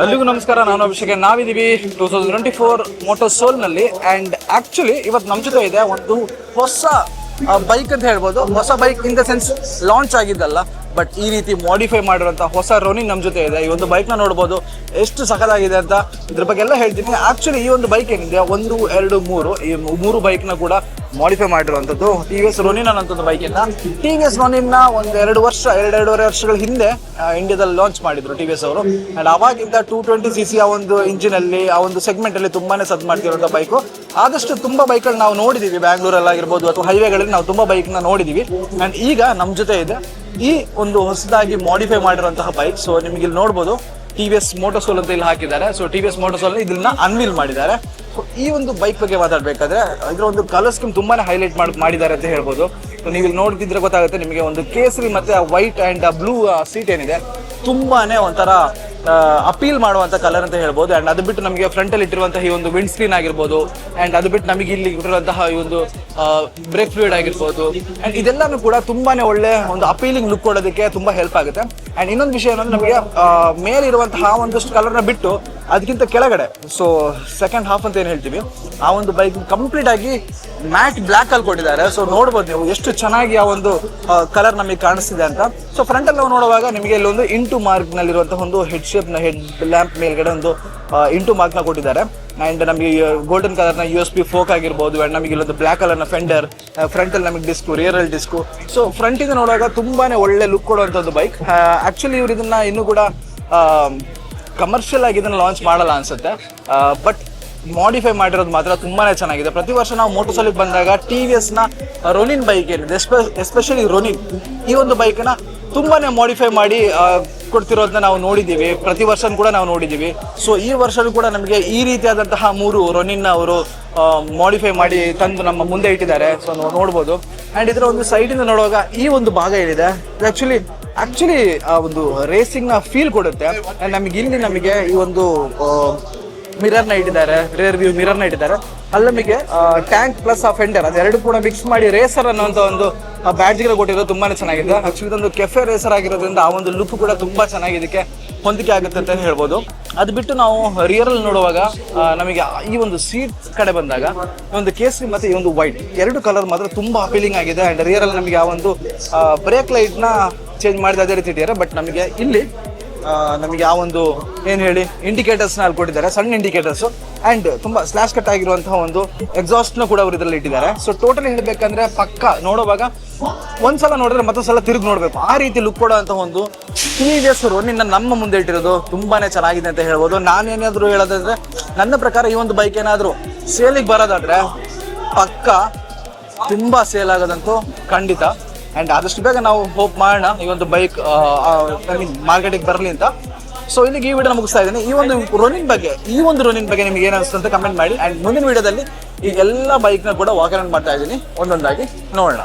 ಎಲ್ಲಿಗೂ ನಮಸ್ಕಾರ, ನಾನು Abhishek. ನಾವಿದೀವಿ two thousand twenty four motor ಸೋಲ್ನಲ್ಲಿ ನಲ್ಲಿ. ಅಂಡ್ ಆಕ್ಚುಲಿ ಇವತ್ತು ನಮ್ಮ ಜೊತೆ ಇದೆ ಒಂದು ಹೊಸ ಬೈಕ್ ಅಂತ ಹೇಳ್ಬೋದು. ಹೊಸ bike in the sense launch ಆಗಿದ್ದಲ್ಲ. But ಈ ರೀತಿ ಮಾಡಿಫೈ ಮಾಡಿರೋಂಥ ಹೊಸ ರೋನಿಂಗ್ ನಮ್ಮ ಜೊತೆ ಇದೆ. ಈ ಒಂದು ಬೈಕ್ನ ನೋಡ್ಬೋದು. ಎಷ್ಟು ಸಕಲಾಗಿದೆ ಅಂತ ಇದ್ರ ಬಗ್ಗೆ ಎಲ್ಲ ಹೇಳ್ತೀನಿ. ಆಕ್ಚುಲಿ ಈ ಒಂದು ಬೈಕ್ ಏನಿದೆ? ಒಂದು, ಎರಡು, ಮೂರು, ಈ ಮೂರು ಬೈಕ್ನ ಕೂಡ ಮಾಡಿಫೈ ಮಾಡಿರುವಂಥದ್ದು. ಟಿ ವಿ ಎಸ್ ರೋನಿನ್ ಅನ್ನೋಂಥದ್ದು ಬೈಕ್ ಇಂದ ಟಿ ವಿ ಎಸ್ ರೋನಿನ್ನ ಒಂದು ಎರಡು ವರ್ಷ ಎರಡೆರಡೂವರೆ ವರ್ಷಗಳ ಹಿಂದೆ ಇಂಡಿಯಾದಲ್ಲಿ ಲಾಂಚ್ ಮಾಡಿದ್ರು ಟಿ ವಿ ಎಸ್ ಅವರು. ಅಂಡ್ ಅವಾಗಿಂದ ಟೂ ಟ್ವೆಂಟಿ ಸಿ ಸಿ ಆ ಒಂದು ಇಂಜಿನ್ ಅಲ್ಲಿ, ಆ ಒಂದು ಸೆಗ್ಮೆಂಟ್ ಅಲ್ಲಿ ತುಂಬಾನೇ ಸದ್ ಮಾಡ್ತಿರೋಂಥ ಬೈಕು ಆದಷ್ಟು ತುಂಬಾ ಬೈಕ್ಗಳು ನಾವು ನೋಡಿದ್ದೀವಿ ಬ್ಯಾಂಗ್ಳೂರಲ್ಲಾಗಿರ್ಬೋದು ಅಥವಾ ಹೈವೇಗಳಲ್ಲಿ ನಾವು ತುಂಬಾ ಬೈಕ್ನ ನೋಡಿದ್ದೀವಿ ಅಂಡ್ ಈಗ ನಮ್ಮ ಜೊತೆ ಇದೆ ಈ ಒಂದು ಹೊಸದಾಗಿ ಮಾಡಿಫೈ ಮಾಡಿರುವಂತಹ ಬೈಕ್ ಸೊ ನಿಮಗೆ ಇಲ್ಲಿ ನೋಡ್ಬೋದು. ಟಿ ವಿ ಎಸ್ ಮೋಟೋಸೋಲ್ ಅಂತ ಇಲ್ಲಿ ಹಾಕಿದ್ದಾರೆ. So T V S Motosoul ಇದನ್ನ ಅನ್ವೀಲ್ ಮಾಡಿದ್ದಾರೆ. ಸೊ ಈ ಒಂದು ಬೈಕ್ ಬಗ್ಗೆ ಮಾತಾಡಬೇಕಾದ್ರೆ, ಇದರ ಒಂದು ಕಲರ್ ಸ್ಕೀಮ್ ತುಂಬಾನೇ ಹೈಲೈಟ್ ಮಾಡಿ, ಮಾಡಿದ್ದಾರೆ ಅಂತ ಹೇಳ್ಬೋದು. ಸೊ ನೀವು ಇಲ್ಲಿ ನೋಡ್ತಿದ್ರೆ ಗೊತ್ತಾಗುತ್ತೆ ನಿಮಗೆ ಒಂದು ಕೇಸರಿ ಮತ್ತೆ ವೈಟ್ ಅಂಡ್ ಬ್ಲೂ ಸೀಟ್ ಏನಿದೆ. ತುಂಬಾನೇ ಒಂಥರ ಅಪೀಲ್ ಮಾಡುವಂತ ಕಲರ್ ಅಂತ ಹೇಳ್ಬೋದು. ಅಂಡ್ ಅದು ಬಿಟ್ಟು ನಮಗೆ ಫ್ರಂಟ್ ಅಲ್ಲಿ ಇಟ್ಟಿರುವಂತಹ ಈ ಒಂದು ವಿಂಡ್ ಸ್ಕ್ರೀನ್ ಆಗಿರ್ಬೋದು. ಅಂಡ್ ಅದು ಬಿಟ್ಟು ನಮಗೆ ಇಲ್ಲಿ ಇಟ್ಟಿರುವಂತಹ ಈ ಒಂದು ಬ್ರೇಕ್ ಫ್ಲೂಯಿಡ್ ಆಗಿರ್ಬೋದು. ಅಂಡ್ ಇದೆಲ್ಲಾನು ಕೂಡ ತುಂಬಾನೇ ಒಳ್ಳೆ ಒಂದು ಅಪೀಲಿಂಗ್ ಲುಕ್ ಕೊಡೋದಕ್ಕೆ ತುಂಬಾ ಹೆಲ್ಪ್ ಆಗುತ್ತೆ. ಅಂಡ್ ಇನ್ನೊಂದು ವಿಷಯ ಏನಂದ್ರೆ ನಮಗೆ ಮೇಲಿರುವಂತಹ ಒಂದಷ್ಟು ಕಲರ್ನ ಬಿಟ್ಟು ಅದಕ್ಕಿಂತ ಕೆಳಗಡೆ. ಸೊ ಸೆಕೆಂಡ್ ಹಾಫ್ ಅಂತ ಏನು ಹೇಳ್ತೀವಿ? ಆ ಒಂದು ಬೈಕ್ ಕಂಪ್ಲೀಟ್ ಆಗಿ ಮ್ಯಾಟ್ ಬ್ಲ್ಯಾಕ್ ಅಲ್ಲಿ ಕೊಟ್ಟಿದ್ದಾರೆ. ಸೊ ನೋಡ್ಬೋದು ನೀವು ಎಷ್ಟು ಚೆನ್ನಾಗಿ ಆ ಒಂದು ಕಲರ್ ನಮಗೆ ಕಾಣಿಸ್ತಿದೆ ಅಂತ. ಸೊ ಫ್ರಂಟ್ ಅಲ್ಲಿ ನಾವು ನೋಡುವಾಗ ನಿಮಗೆ ಇಲ್ಲೊಂದು ಇಂಟು ಮಾರ್ಕ್ ನಲ್ಲಿರುವಂತಹ ಒಂದು ಹೆಡ್ ಶೇಪ್ನ ಹೆಡ್ ಲ್ಯಾಂಪ್ ಮೇಲ್ಗಡೆ ಒಂದು ಇಂಟು ಮಾರ್ಕ್ನ ಕೊಟ್ಟಿದ್ದಾರೆ. ಅಂಡ್ ನಮಗೆ ಗೋಲ್ಡನ್ ಕಲರ್ನ ಯು ಎಸ್ ಪಿ ಫೋಕ್ ಆಗಿರ್ಬೋದು ಅಂಡ್ ನಮಗೆ ಇಲ್ಲೊಂದು ಬ್ಲ್ಯಾಕ್ ಕಲರ್ನ ಫೆಂಡರ್ ಫ್ರಂಟ್ ಅಲ್ಲಿ ನಮಗೆ ಡಿಸ್ಕು ರಿಯರ್ ಅಲ್ಲಿ ಡಿಸ್ಕು ಸೊ ಫ್ರಂಟ್ ಇಂದ ನೋಡುವಾಗ ತುಂಬಾನೇ ಒಳ್ಳೆ ಲುಕ್ ಕೊಡುವಂತದ್ದು ಬೈಕ್ ಆಕ್ಚುಲಿ ಇವ್ರು ಇದನ್ನ ಇನ್ನೂ ಕೂಡ ಕಮರ್ಷಿಯಲ್ ಆಗಿ ಇದನ್ನ ಲಾಂಚ್ ಮಾಡಲ್ಲ ಅನ್ಸುತ್ತೆ. ಬಟ್ ಮಾಡಿಫೈ ಮಾಡಿರೋದು ಮಾತ್ರ ತುಂಬಾನೇ ಚೆನ್ನಾಗಿದೆ. ಪ್ರತಿ ವರ್ಷ ನಾವು ಮೋಟರ್ಸಲಿಗೆ ಬಂದಾಗ ಟಿ ವಿ ಎಸ್ನ ರೊನಿನ್ ಬೈಕ್ ಏನಿದೆ ಎಸ್ಪೆಷಲಿ ರೊನಿನ್ ಈ ಒಂದು ಬೈಕ್ನ ತುಂಬಾನೇ ಮಾಡಿಫೈ ಮಾಡಿ ಕೊಡ್ತಿರೋದನ್ನ ನಾವು ನೋಡಿದ್ದೀವಿ. ಪ್ರತಿ ವರ್ಷ ಕೂಡ ನಾವು ನೋಡಿದ್ದೀವಿ. ಸೊ ಈ ವರ್ಷವೂ ಕೂಡ ನಮಗೆ ಈ ರೀತಿಯಾದಂತಹ ಮೂರು ರೊನಿನ್ ಅವರು ಮಾಡಿಫೈ ಮಾಡಿ ತಂದು ನಮ್ಮ ಮುಂದೆ ಇಟ್ಟಿದ್ದಾರೆ. ಸೊ ನೋಡ್ಬೋದು. ಅಂಡ್ ಇದರ ಒಂದು ಸೈಡಿಂದ ನೋಡುವಾಗ ಈ ಒಂದು ಭಾಗ ಏನಿದೆ ಆಕ್ಚುಲಿ ಆ ಒಂದು ರೇಸಿಂಗ್ನ ಫೀಲ್ ಕೊಡುತ್ತೆ. ನಮಗೆ ಇಲ್ಲಿ ನಮಗೆ ಈ ಒಂದು ಮಿರರ್ನ ಇಟ್ಟಿದ್ದಾರೆ ರೇರ್ ವ್ಯೂ ಮಿರರ್ನ ಇಟ್ಟಿದ್ದಾರೆ. ಅಲ್ಲಿ ನಮಗೆ ಟ್ಯಾಂಕ್ ಪ್ಲಸ್ ಆ ಫೆಂಡರ್ ಅದೆರಡು ಕೂಡ ಮಿಕ್ಸ್ ಮಾಡಿ ರೇಸರ್ ಅನ್ನೋಂಥ ಒಂದು ಬ್ಯಾಡ್ಜ್ಗಳು ಕೊಟ್ಟಿರೋದು ತುಂಬಾನೇ ಚೆನ್ನಾಗಿದೆ. ಆಕ್ಚುಲಿ ಇದೊಂದು ಕೆಫೆ ರೇಸರ್ ಆಗಿರೋದ್ರಿಂದ ಆ ಒಂದು ಲುಕ್ ಕೂಡ ತುಂಬಾ ಚೆನ್ನಾಗಿ ಇದಕ್ಕೆ ಹೊಂದಿಕೆ ಆಗುತ್ತೆ ಅಂತ ಹೇಳ್ಬೋದು. ಅದು ಬಿಟ್ಟು ನಾವು ರಿಯರ್ ಅಲ್ಲಿ ನೋಡುವಾಗ ನಮಗೆ ಈ ಒಂದು ಸೀಟ್ ಕಡೆ ಬಂದಾಗ ಒಂದು ಕೇಸರಿ ಮತ್ತೆ ಈ ಒಂದು ವೈಟ್ ಎರಡು ಕಲರ್ ಮಾತ್ರ ತುಂಬಾ ಅಪೀಲಿಂಗ್ ಆಗಿದೆ. ಅಂಡ್ ರಿಯರ್ ಅಲ್ಲಿ ನಮಗೆ ಆ ಒಂದು ಬ್ರೇಕ್ ಲೈಟ್ನ ಚೇಂಜ್ ಮಾಡಿದ ಅದೇ ರೀತಿ ಇಟ್ಟಿದ್ದಾರೆ ಬಟ್ ನಮಗೆ ಇಲ್ಲಿ ನಮಗೆ ಆ ಒಂದು, ಏನು ಹೇಳಿ ಇಂಡಿಕೇಟರ್ಸ್ನ ಅಲ್ಲಿ ಕೊಟ್ಟಿದ್ದಾರೆ, ಸಣ್ಣ ಇಂಡಿಕೇಟರ್ಸ್ ಅಂಡ್ ತುಂಬಾ ಸ್ಲ್ಯಾಶ್ ಕಟ್ ಆಗಿರುವಂತಹ ಒಂದು ಎಕ್ಸಾಸ್ಟ್ನ ಕೂಡ ಅವರು ಇದರಲ್ಲಿ ಇಟ್ಟಿದ್ದಾರೆ. ಸೊ ಟೋಟಲ್ ಹೇಳಬೇಕಂದ್ರೆ ಪಕ್ಕ ನೋಡುವಾಗ ಒಂದ್ಸಲ ನೋಡಿದ್ರೆ ಮತ್ತೊಂದ್ಸಲ ತಿರುಗಿ ನೋಡಬೇಕು. ಆ ರೀತಿ ಲುಕ್ ಕೊಡುವಂತಹ ಒಂದು ಟಿವಿಎಸ್ ನಿನ್ನ ನಮ್ಮ ಮುಂದೆ ಇಟ್ಟಿರೋದು ತುಂಬಾನೇ ಚೆನ್ನಾಗಿದೆ ಅಂತ ಹೇಳ್ಬೋದು. ನಾನೇನಾದರೂ ಹೇಳೋದಾದ್ರೆ, ನನ್ನ ಪ್ರಕಾರ ಈ ಒಂದು ಬೈಕ್ ಏನಾದರೂ ಸೇಲಿಗೆ ಬರೋದಾದ್ರೆ ಪಕ್ಕ ತುಂಬಾ ಸೇಲ್ ಆಗೋದಂತೂ ಖಂಡಿತ. ಅಂಡ್ ಆದಷ್ಟು ಬೇಗ ನಾವು ಹೋಪ್ ಮಾಡೋಣ. ಈ ಒಂದು ಬೈಕ್ ಐ ಮೀನ್ ಮಾರ್ಕೆಟಿಗೆ ಬರಲಿ ಅಂತ. ಸೊ ಇಲ್ಲಿಗೆ ಈ ವಿಡಿಯೋ ಮುಗಿಸ್ತಾ ಇದ್ದೀನಿ. ಈ ಒಂದು ರೋನಿನ್ ಬಗ್ಗೆ, ಈ ಒಂದು ರೋನಿನ್ ಬಗ್ಗೆ ನಿಮ್ಗೆ ಏನು ಅನಿಸ್ತು ಅಂತ ಕಮೆಂಟ್ ಮಾಡಿ. ಅಂಡ್ ಮುಂದಿನ ವಿಡಿಯೋದಲ್ಲಿ ಈ ಎಲ್ಲ ಬೈಕ್ನ ಕೂಡ ವಾಕ್ ಮಾಡ್ತಾ ಇದ್ದೀನಿ. ಒಂದೊಂದಾಗಿ ನೋಡೋಣ.